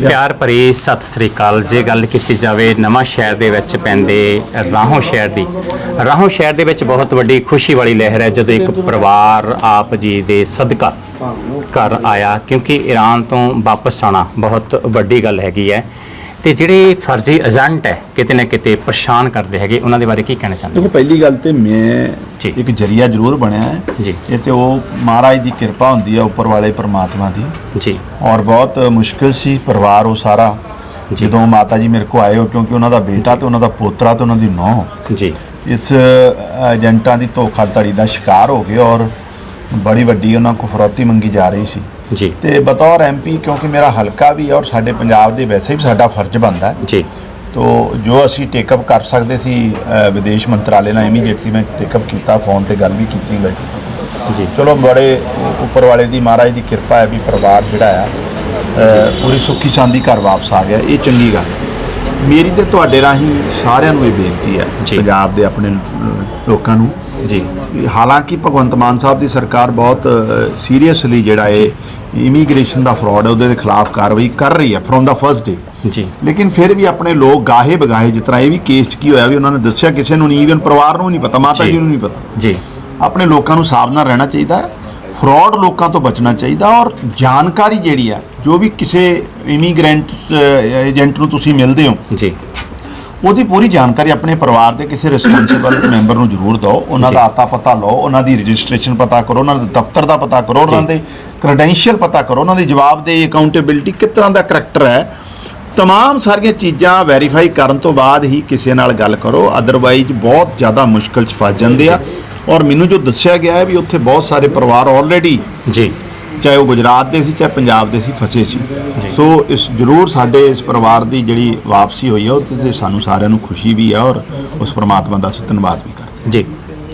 ਪਿਆਰ ਭਰੀ ਸਤਿ ਸ੍ਰੀ ਅਕਾਲ। ਜੇ ਗੱਲ ਕੀਤੀ ਜਾਵੇ ਨਵਾਂ ਸ਼ਹਿਰ ਦੇ ਵਿੱਚ ਪੈਂਦੇ ਰਾਹੋਂ ਸ਼ਹਿਰ ਦੀ, ਰਾਹੋਂ ਸ਼ਹਿਰ ਦੇ ਵਿੱਚ ਬਹੁਤ ਵੱਡੀ ਖੁਸ਼ੀ ਵਾਲੀ ਲਹਿਰ ਹੈ ਜਦੋਂ ਇੱਕ ਪਰਿਵਾਰ ਆਪ ਜੀ ਦੇ ਸਦਕਾ ਘਰ ਆਇਆ, ਕਿਉਂਕਿ ਈਰਾਨ ਤੋਂ ਵਾਪਸ ਆਉਣਾ ਬਹੁਤ ਵੱਡੀ ਗੱਲ ਹੈਗੀ ਹੈ। ਤੇ ਜਿਹੜੇ ਫਰਜ਼ੀ ਏਜੰਟ ਹੈ ਕਿਤੇ ਨਾ ਕਿਤੇ ਪਰੇਸ਼ਾਨ ਕਰਦੇ ਹੈਗੇ ਉਹਨਾਂ ਦੇ ਬਾਰੇ ਕੀ ਕਹਿਣਾ ਚਾਹੁੰਦੇ ਦੇਖੋ ਪਹਿਲੀ ਗੱਲ ਤੇ ਮੈਂ। ਇੱਕ ਜਰੀਆ ਜ਼ਰੂਰ ਬਣਿਆ ਹੈ। ਜੀ। ਇਹ ਤੇ ਉਹ ਮਹਾਰਾਜ ਦੀ ਕਿਰਪਾ ਹੁੰਦੀ ਹੈ ਉੱਪਰ ਵਾਲੇ ਪ੍ਰਮਾਤਮਾ ਦੀ। ਜੀ। ਔਰ ਬਹੁਤ ਮੁਸ਼ਕਿਲ ਸੀ ਪਰਿਵਾਰ ਉਹ ਸਾਰਾ। ਜਦੋਂ ਮਾਤਾ ਜੀ ਮੇਰੇ ਕੋ ਆਏ ਹੋ ਕਿਉਂਕਿ ਉਹਨਾਂ ਦਾ ਬੇਟਾ ਤੇ ਉਹਨਾਂ ਦਾ ਪੋਤਰਾ ਤੇ ਉਹਨਾਂ ਦੀ ਨੂੰਹ ਜੀ। ਇਸ ਏਜੰਟਾਂ ਦੀ ਧੋਖਾਧੜੀ ਦਾ ਸ਼ਿਕਾਰ ਹੋ ਗਏ ਔਰ ਬੜੀ ਵੱਡੀ ਉਹਨਾਂ ਕੋ ਫਰੌਤੀ ਮੰਗੀ ਜਾ ਰਹੀ ਸੀ। ਜੀ। ਤੇ ਬਤੌਰ ਐਮਪੀ ਕਿਉਂਕਿ ਮੇਰਾ ਹਲਕਾ ਵੀ ਹੈ ਔਰ ਸਾਡੇ ਪੰਜਾਬ ਦੇ ਵੈਸੇ ਵੀ ਸਾਡਾ ਫਰਜ਼ ਬਣਦਾ ਹੈ। ਜੀ। ਤੋ ਜੋ ਅਸੀਂ ਟੇਕਅਪ ਕਰ ਸਕਦੇ ਸੀ ਵਿਦੇਸ਼ ਮੰਤਰਾਲੇ ਨਾਲ ਇਮੀਡੀਏਟਲੀ ਮੈਂ ਟੇਕਅਪ ਕੀਤਾ ਫੋਨ ਤੇ ਗੱਲ ਵੀ ਕੀਤੀ ਬੈਠੀ ਜੀ। ਚਲੋ ਬੜੇ ਉੱਪਰ ਵਾਲੇ ਦੀ ਮਹਾਰਾਜ ਦੀ ਕਿਰਪਾ ਹੈ ਵੀ ਪਰਿਵਾਰ ਜਿਹੜਾ ਆ ਪੂਰੀ ਸੁੱਖੀ ਸ਼ਾਂਦੀ ਘਰ ਵਾਪਸ ਆ ਗਿਆ। ਇਹ ਚੰਗੀ ਗੱਲ ਹੈ। ਮੇਰੀ ਤੇ ਤੁਹਾਡੇ ਰਾਹੀਂ ਸਾਰਿਆਂ ਨੂੰ ਇਹ ਬੇਨਤੀ ਹੈ ਜੀ। ਪੰਜਾਬ ਦੇ ਆਪਣੇ ਲੋਕਾਂ ਨੂੰ। ਜੀ। ਵੀ ਹਾਲਾਂਕਿ ਭਗਵੰਤ ਮਾਨ ਸਾਹਿਬ ਦੀ ਸਰਕਾਰ ਬਹੁਤ ਸੀਰੀਅਸਲੀ ਜਿਹੜਾ ਇਹ ਇਮੀਗ੍ਰੇਸ਼ਨ ਦਾ ਫਰਾਡ ਹੈ ਉਹਦੇ ਦੇ ਖਿਲਾਫ ਕਾਰਵਾਈ ਕਰ ਰਹੀ ਹੈ ਫਰੋਮ ਦਾ ਫਰਸਟ ਡੇ ਜੀ। ਲੇਕਿਨ ਫਿਰ ਵੀ ਆਪਣੇ ਲੋਕ ਗਾਹੇ ਬਗਾਹੇ ਜਿਸ ਤਰ੍ਹਾਂ ਇਹ ਵੀ ਕੇਸ 'ਚ ਕੀ ਹੋਇਆ ਵੀ ਉਹਨਾਂ ਨੇ ਦੱਸਿਆ ਕਿਸੇ ਨੂੰ ਨਹੀਂ ਈਵਨ ਪਰਿਵਾਰ ਨੂੰ ਨਹੀਂ ਪਤਾ ਮਾਤਾ ਜੀ। ਜੀ। ਨੂੰ ਨਹੀਂ ਪਤਾ। ਜੀ। ਆਪਣੇ ਲੋਕਾਂ ਨੂੰ ਸਾਵਧਾਨ ਰਹਿਣਾ ਚਾਹੀਦਾ ਹੈ। ਫਰਾਡ ਲੋਕਾਂ ਤੋਂ ਬਚਣਾ ਚਾਹੀਦਾ ਔਰ ਜਾਣਕਾਰੀ ਜਿਹੜੀ ਆ ਜੋ ਵੀ ਕਿਸੇ ਇਮੀਗ੍ਰੈਂਟ ਏਜੰਟ ਨੂੰ ਤੁਸੀਂ ਮਿਲਦੇ ਹੋ ਜੀ ਉਹਦੀ ਪੂਰੀ ਜਾਣਕਾਰੀ ਆਪਣੇ ਪਰਿਵਾਰ ਦੇ ਕਿਸੇ ਰਿਸਪੌਂਸਿਬਲ ਮੈਂਬਰ ਨੂੰ ਜ਼ਰੂਰ ਦਿਓ ਉਹਨਾਂ। ਦਾ ਆਤਾ ਪਤਾ ਲਓ ਉਹਨਾਂ ਦੀ ਰਜਿਸਟ੍ਰੇਸ਼ਨ ਪਤਾ ਕਰੋ ਉਹਨਾਂ ਦੇ ਦਫ਼ਤਰ ਦਾ ਪਤਾ ਕਰੋ ਉਹਨਾਂ। ਦੇ ਕ੍ਰੈਡੈਂਸ਼ੀਅਲ ਪਤਾ ਕਰੋ ਉਹਨਾਂ ਦੀ ਜਵਾਬਦੇਹੀ ਅਕਾਊਂਟੇਬਿਲਟੀ ਕਿਸ ਤਰ੍ਹਾਂ ਦਾ ਕਰੈਕਟਰ ਹੈ ਤਮਾਮ ਸਾਰੀਆਂ ਚੀਜ਼ਾਂ ਵੈਰੀਫਾਈ ਕਰਨ ਤੋਂ ਬਾਅਦ ਹੀ ਕਿਸੇ ਨਾਲ ਗੱਲ ਕਰੋ। ਅਦਰਵਾਈਜ਼ ਬਹੁਤ ਜ਼ਿਆਦਾ ਮੁਸ਼ਕਲ ਚ ਫਸ ਜਾਂਦੇ ਆ। ਔਰ ਮੈਨੂੰ ਜੋ ਦੱਸਿਆ ਗਿਆ ਹੈ ਵੀ ਉੱਥੇ ਬਹੁਤ ਸਾਰੇ ਪਰਿਵਾਰ ਆਲਰੇਡੀ ਜੀ। ਚਾਹੇ ਉਹ ਗੁਜਰਾਤ ਦੇ ਸੀ ਚਾਹੇ ਪੰਜਾਬ ਦੇ ਸੀ ਫਸੇ ਸੀ। ਸੋ ਇਸ ਜ਼ਰੂਰ ਸਾਡੇ ਇਸ ਪਰਿਵਾਰ ਦੀ ਜਿਹੜੀ ਵਾਪਸੀ ਹੋਈ ਹੈ ਉਹ ਤੇ ਸਾਨੂੰ ਸਾਰਿਆਂ ਨੂੰ ਖੁਸ਼ੀ ਵੀ ਹੈ ਔਰ ਉਸ ਪ੍ਰਮਾਤਮਾ ਦਾ ਅਸੀਂ ਧੰਨਵਾਦ ਵੀ ਕਰਦੇ। ਜੀ।